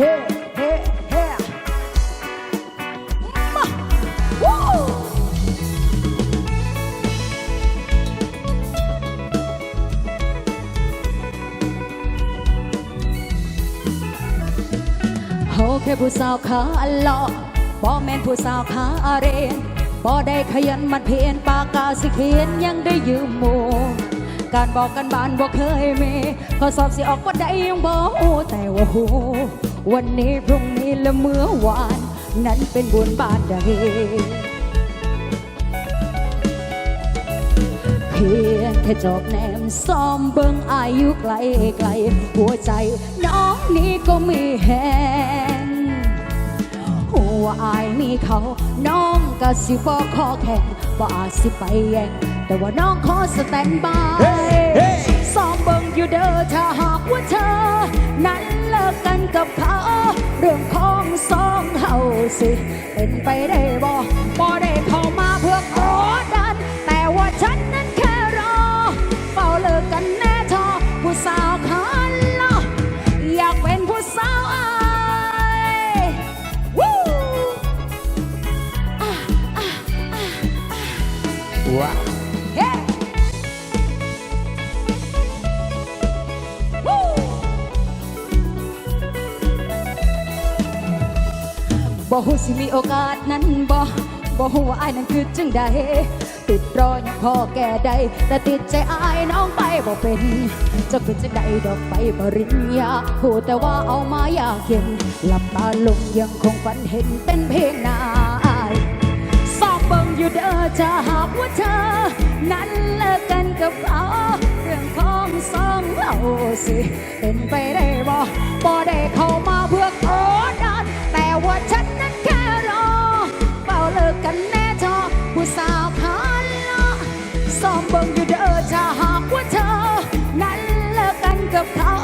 เฮ้เฮ้เฮ้มาวู้โอเคผู้สาวขาหล่อบ่แม่นผู้สาวขาอาเรนบ่ได้ขยันมันเพียนปากกาสิเขียนยังได้ยืมหมู่การบอกกันบ้านบ่เคยมีข้อสอบสิออกว่าได้ยังบ่ฮู้แต่ว่าฮู้ วันนี้พรุ่งนี้และเมื่อวาน นั้นเป็นบุญบ้านใดเพียงแค่จบแนมซ้อมเบิ่งอายุไกลไกล หัวใจน้องนี้ก็มีแหงหัวาอายมีเขาน้องก็สิบอขอแข่งบ่อาจสิไปแย่งแต่ว่าน้องขอสแตนบายซ้อมเบิ่งอยู่เด้อถ้าหากว่าเธอ นั้นเลิกกันกับเขาเรื่องของสองเฮาสิ เป็นไปได้บ่บ่ได้เข้ามาเพื่อกดดัน แต่ว่าฉันนั้นแค่รอเฝ้าเลิกกันแน่ทอผู้สาวขาลออยากเป็นผู้สาวอายวู้อะอะอะอะว้าวเฮ้ บ่ฮู้สิมีโอกาสนั้นบ่บ่ฮู้ว่าอายนั้นคือจังใดติดรอยังพอแก่ใดแต่ติดใจอายน้องไปบ่เป็นจะเป็นจังใดดอกไปปริญญาพูดแต่ว่าเอามาอยากเห็นหลับตาลงยังคงฝันเห็นเป็นเพลงนาอายสอบเบิ่งอยู่เด้อจะหากว่าเธอ นั้นเลิกกันกับเขาเรื่องของสองเราสิ เป็นไปได้บ่บ่ได้เข้า ผู้สาวขาเลาะสอบเบิ่งอยู่เด้อจะหากว่าเธอ นั้นเลิกกันกับเขา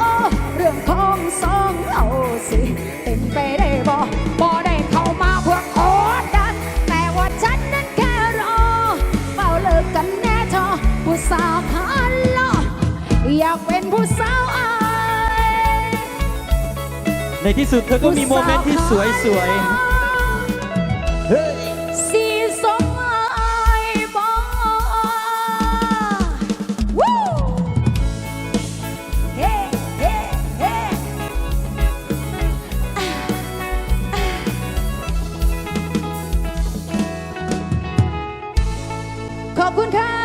เรื่องของสองเราสิ เป็นไปได้บ่บ่ได้เข้ามาเพื่อกดดัน แต่ว่าฉันนั้นแค่รอเฝ้าเลิกกันแน่ทอผู้สาวขาเลาะอยากเป็นผู้สาวอายในที่สุดเธอก็มีโมเมนต์ที่สวยผู้าวขาเลาะ ขอบคุณค่ะ